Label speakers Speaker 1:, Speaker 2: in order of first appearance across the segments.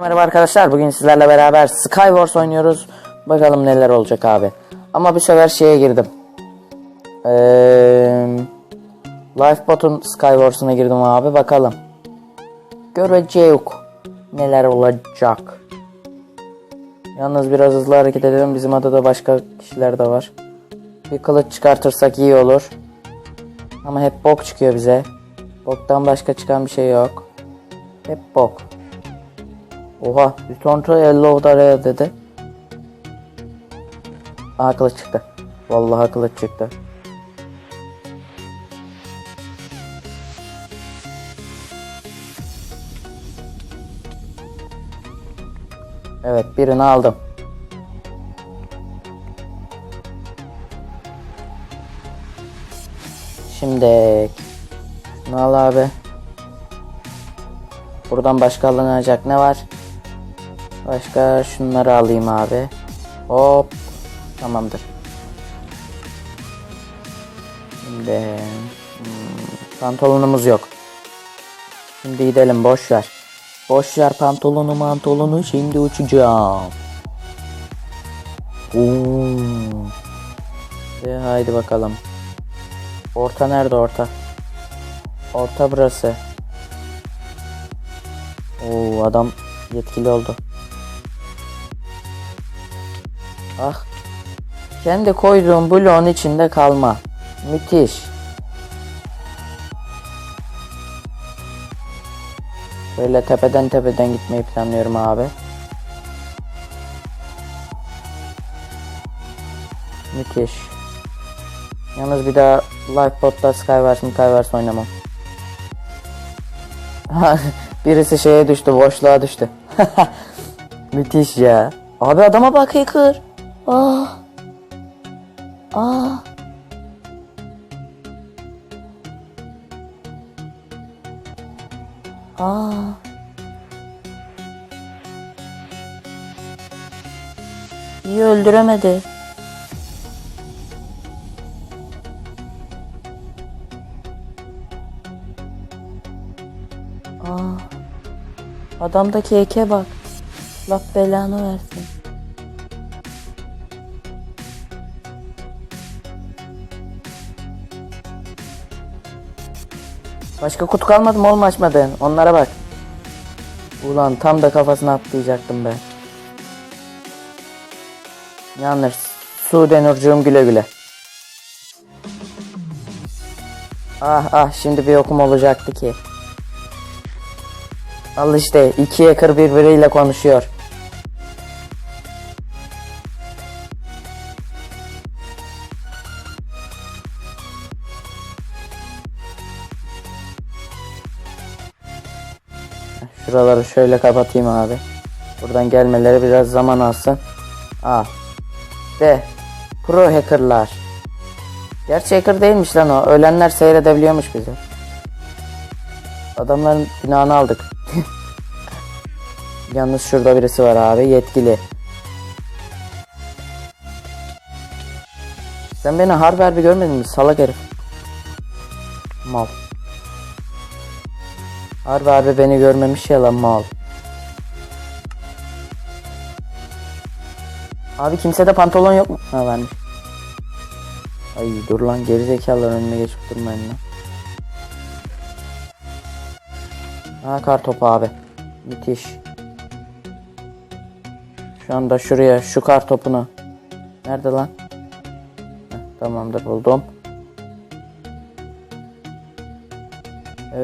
Speaker 1: Merhaba arkadaşlar bugün sizlerle beraber Skywars oynuyoruz. Bakalım neler olacak abi. Ama bu sefer şeye girdim. Ee, Lifebot'un Skywars'una girdim abi bakalım. Göreceğiz neler olacak. Yalnız biraz hızlı hareket edelim. Bizim adada başka kişiler de var. Bir kılıç çıkartırsak iyi olur. Ama hep bok çıkıyor bize. Boktan başka çıkan bir şey yok. Hep bok. Oha, return to yellow area dedi. Aa kılıç çıktı. Vallahi kılıç çıktı. Evet birini aldım. Şimdi şunu al abi. Buradan başka alınacak ne var? Başka şunları alayım abi. Hop. Tamamdır. Şimdi hmm, pantolonumuz yok. Şimdi gidelim boş ver. Boş ver pantolonu mantolonu şimdi uçacağım. Oo. E, haydi bakalım. Orta nerede orta? Orta burası. Oo adam yetkili oldu. Ah. Kendi koyduğum bloğun içinde kalma. Müthiş. Böyle tepeden tepeden gitmeyi planlıyorum abi. Müthiş. Yalnız bir daha Lifebot'ta Skywars Skywars oynamam. Birisi şeye düştü, boşluğa düştü. Müthiş ya. Abi adama bak hacker. Ah. Ah. Aa. İyi öldüremedi. Aa. Adamdaki eke bak. Allah belanı versin. Başka kutu kalmadı mı oğlum açmadın? Onlara bak. Ulan tam da kafasına atlayacaktım ben. Yanlış. Su denurcuğum güle güle. Ah ah şimdi bir okum olacaktı ki. Al işte iki hacker birbiriyle konuşuyor. Şuraları şöyle kapatayım abi. Buradan gelmeleri biraz zaman alsın. Al. De. Pro hackerlar. Gerçi hacker değilmiş lan o. Ölenler seyredebiliyormuş bizi. Adamların günahını aldık. Yalnız şurada birisi var abi. Yetkili. Sen beni harbi harbi görmedin mi? Salak herif. Mal. Harbi harbi beni görmemiş ya lan mal. Abi kimsede pantolon yok mu? Ha vermiş. Ay dur lan gerizekalıların önüne geçip durmayın lan. Ha kar topu abi. Müthiş. Şu anda şuraya şu kar topunu. Nerede lan? Heh, tamamdır buldum.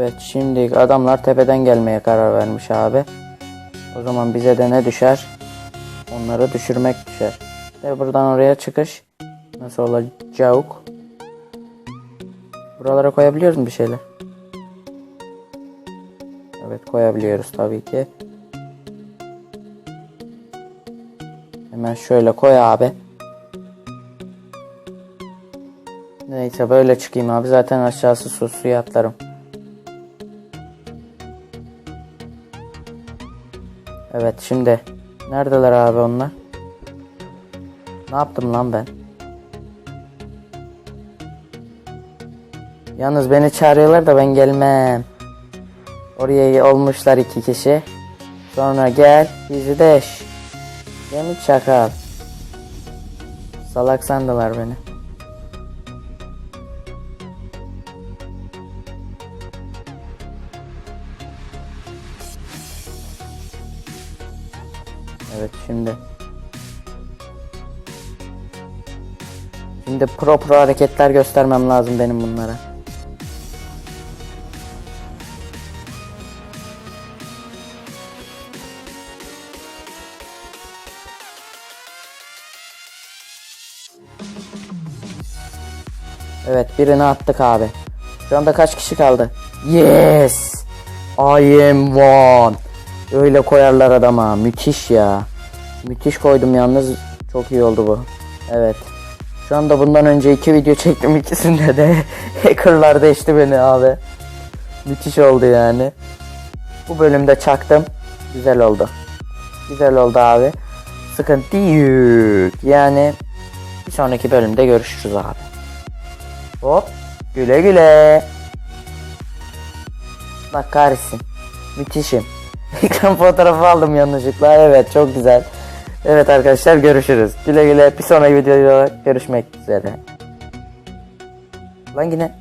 Speaker 1: Evet şimdi adamlar tepeden gelmeye karar vermiş abi. O zaman bize de ne düşer? Onları düşürmek düşer. Ve buradan oraya çıkış. Nasıl olacak? Buralara koyabiliyoruz mu bir şeyler? Evet koyabiliyoruz tabii ki. Hemen şöyle koy abi. Neyse böyle çıkayım abi. Zaten aşağısı su suya atlarım. Evet şimdi neredeler abi onlar? Ne yaptım lan ben? Yalnız beni çağırıyorlar da ben gelmem. Oraya olmuşlar iki kişi. Sonra gel bizi deş. Değil mi çakal? Salak sandılar beni. Evet şimdi. Şimdi pro pro hareketler göstermem lazım benim bunlara. Evet birini attık abi. Şu anda kaç kişi kaldı? Yes! I am one. Öyle koyarlar adama. Müthiş ya. Müthiş koydum yalnız. Çok iyi oldu bu. Evet. Şu anda bundan önce iki video çektim. ikisinde de hackerlar deşti beni abi. Müthiş oldu yani. Bu bölümde çaktım. Güzel oldu. Güzel oldu abi. Sıkıntı yok. Yani bir sonraki bölümde görüşürüz abi. Hop. Güle güle. Bak kahretsin. Müthişim. Ekran fotoğrafı aldım yanlışlıkla. Evet çok güzel. Evet arkadaşlar görüşürüz. Güle güle. Bir sonraki videoda görüşmek üzere. Lan yine